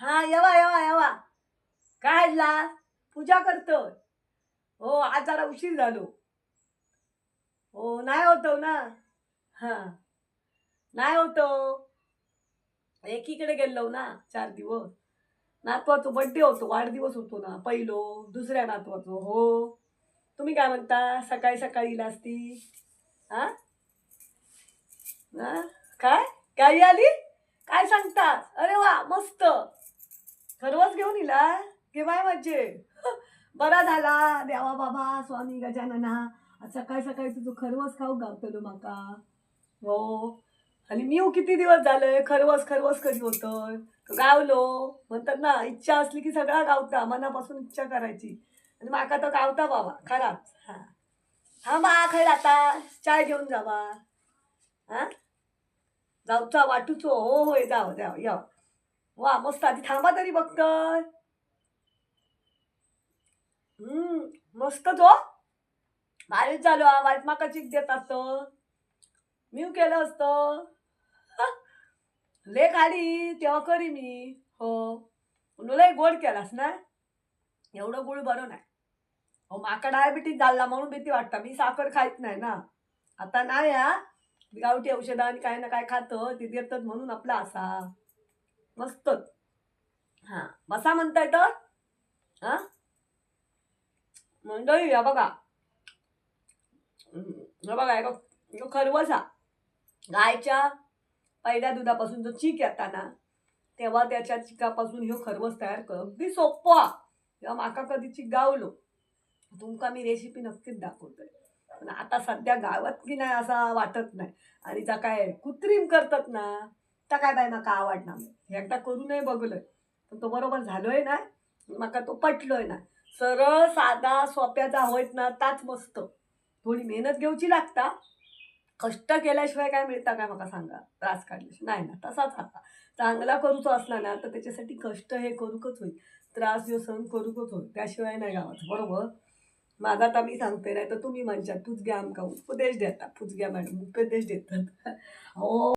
हा येवा येवा येवा. काय ला पूजा करतोय. हो आज जरा उशीर झालो. हो नाही होतो ना? हा. नाही होतो. एकीकडे गेलो ना चार दिवस. नातवाचो बड्डे होतो वाढदिवस होतो ना पहिलो दुसऱ्या नातवाचो. हो. तुम्ही काय म्हणता? सकाळी सकाळी इला असती हा? काय काय? गाई आली? काय सांगता? अरे वा मस्त. खरवच घेऊन इला बाय मज्जे बरा झाला. देवा बाबा स्वामी गजानना. सकाळी सकाळी तुझं खरवस खाऊ गावतलो माका. हो. आणि मी किती दिवस झाले खरवस खरवस कधी होतं गावलो. म्हणतात ना इच्छा असली की सगळा गावता. मनापासून इच्छा करायची. आणि माका तर गावता बाबा. खराच हा. हा मा खय आता. चाय घेऊन जावा. हा? जाऊचा वाटूचो. हो होय जाव जाव. या. वा मस्त आधी थांबा तरी बघतोय हम्म मस्त जो भारीच चालू हा वाईट माका चिक देत असतं मी केलं असतं ले खाली तेव्हा करी मी हो लय गोड केलास ना एवढं गुळ बरं नाही हो माका डायबिटीज झाला म्हणून भीती वाटतं मी साखर खायत नाही ना आता नाही हा गावठी औषधं आणि काय ना काय खातं ते देतात म्हणून आपला असा मस्तच हां बसा म्हणताय तर. मंडळी या बघा. बघा हे खरवसा. गायच्या पहिल्या दुधापासून जो चीक येता ना तेव्हा त्याच्या चिकापासून ह्यो खरवस तयार कर. अगदी सोप्पा. किंवा माका कधी चिक गावलो. तुमका मी रेसिपी नक्कीच दाखवतोय. पण आता सध्या गावात की नाही असा वाटत नाही. आणि जा काय कृत्रिम करतात ना त्या काय बाय माका आवडणार नाही. हे एकदा करूनही बघलोय. पण तो बरोबर झालोय ना माका तो पटलोय ना. सरळ साधा सोप्याचा होत ना ताच मस्त. थोडी मेहनत घेऊची लागता. कष्ट केल्याशिवाय काय मिळता काय मला सांगा? त्रास काढल्याशिवाय. नाही ना तसाच आता. चांगला करूचो असला ना तर त्याच्यासाठी कष्ट हे करूकच होईल. त्रास जो सहन करूकच होईल. त्याशिवाय नाही गावाचं बरोबर? माझा आता मी सांगते नाही तर तुम्ही म्हणशात तुझ घ्या आमका उपदेश देता. पुचग्या मॅडम उपदेश देतात. हो